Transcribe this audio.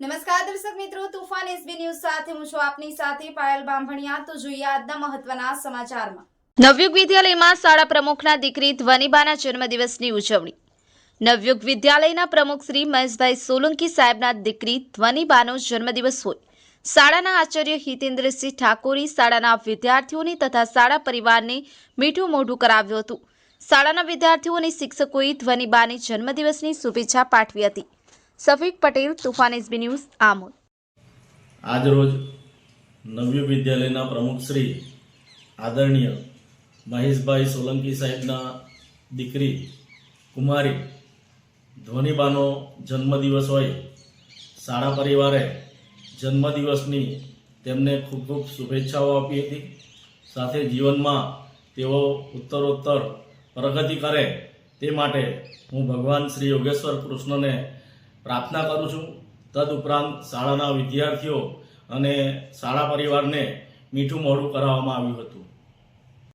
નમસ્કાર દર્શક મિત્રો, તુફાન એસબી ન્યૂઝ સાથે હું છું આપની સાથે પાયલ બાંભણિયા. તો જોઈએ આજના મહત્વના સમાચારમાં. નવયુગ વિદ્યાલયમાં શાળા પ્રમુખના દીકરી ધ્વનિબાના જન્મદિવસની ઉજવણી. નવયુગ વિદ્યાલયના પ્રમુખ શ્રી મહેશભાઈ સોલંકી સાહેબના દીકરી ધ્વનિબાનો જન્મદિવસ હોય. શાળાના આચાર્ય હિતેન્દ્રસિંહ ઠાકોરી શાળાના વિદ્યાર્થીઓની તથા શાળા પરિવારને મીઠું મોઢું કરાવ્યું હતું. શાળાના વિદ્યાર્થીઓ અને શિક્ષકોએ ધ્વનિબાની જન્મદિવસની શુભેચ્છા પાઠવી હતી. સફીક પટેલ તુફાન એસબી ન્યૂઝ આમોદ આજરોજ નવ્ય વિદ્યાલયના પ્રમુખ શ્રી આદરણીય મહેશભાઈ સોલંકી સાહેબના દીકરી કુમારી ધ્વનિબાનો જન્મદિવસ હોય, શાળા પરિવારે જન્મદિવસની તેમને ખૂબ ખૂબ શુભેચ્છાઓ આપી હતી. સાથે જીવનમાં તેઓ ઉત્તરોત્તર પ્રગતિ કરે તે માટે હું ભગવાન શ્રી યોગેશ્વર કૃષ્ણને પ્રાર્થના કરું છું. તદઉપરાંત શાળાના વિદ્યાર્થીઓ અને શાળા પરિવારને મીઠું મોડું કરાવવામાં આવ્યું હતું.